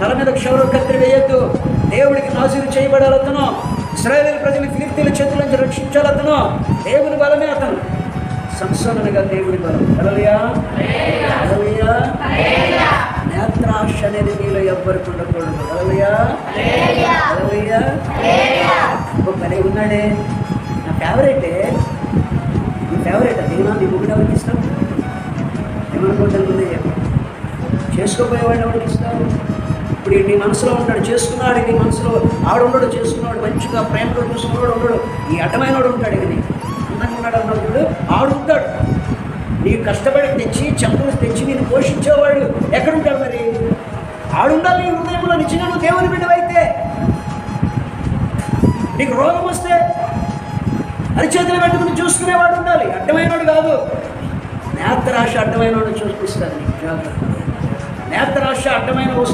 తల మీద క్షౌర కత్తిరి వేయొద్దు. దేవుడికి నాజీరు చేయబడాలతను. ఇస్రాయేల్ ప్రజలు ఫిలిప్తీల చేతుల నుంచి రక్షించాలతను. దేవుని బలమే అతను. సంసోనగా దేవుడి బలం. హల్లెలూయా. హల్లెలూయా. నేత్రాక్ష అనేది మీలో ఎవ్వరికి ఉండకూడదు. హల్లెలూయా. హల్లెలూయా. ఒక భలే ఉన్నాడే. నా ఫేవరెటే నీ ఫేవరెట్ అదేనా నీ ముగ్గురు ఎవరికి ఇష్టం ఏమనుకుంటాను ముందే చేసుకోపోయేవాడిని ఎవరికి ఇస్తావు? ఇప్పుడు నీ మనసులో ఉంటాడు చేసుకున్నాడు నీ మనసులో ఆడుండడు చేసుకున్నాడు మంచిగా ప్రేమలో చూసుకున్నాడు ఉండడు ఈ అడ్డమైన వాడు ఉంటాడు ఇక నీకు. అందంగా ఉన్నాడు అన్నప్పుడు ఆడు ఉంటాడు. నీకు కష్టపడి తెచ్చి చెంపలు తెచ్చి నేను పోషించేవాడు ఎక్కడుంటాడు మరి? ఆడుండాలి నీ హృదయంలో నిచ్చిన నువ్వు దేవుని బిడ్డవైతే. నీకు రోగం వస్తే అరిచేతులు పెట్టుకుని చూసుకునేవాడు ఉండాలి. అడ్డమైనవాడు కాదు. నేత్రాశ అడ్డమైనవాడు చూపిస్తాను జాగ్రత్త. నేత్రాశ అడ్డమైన వస్తువు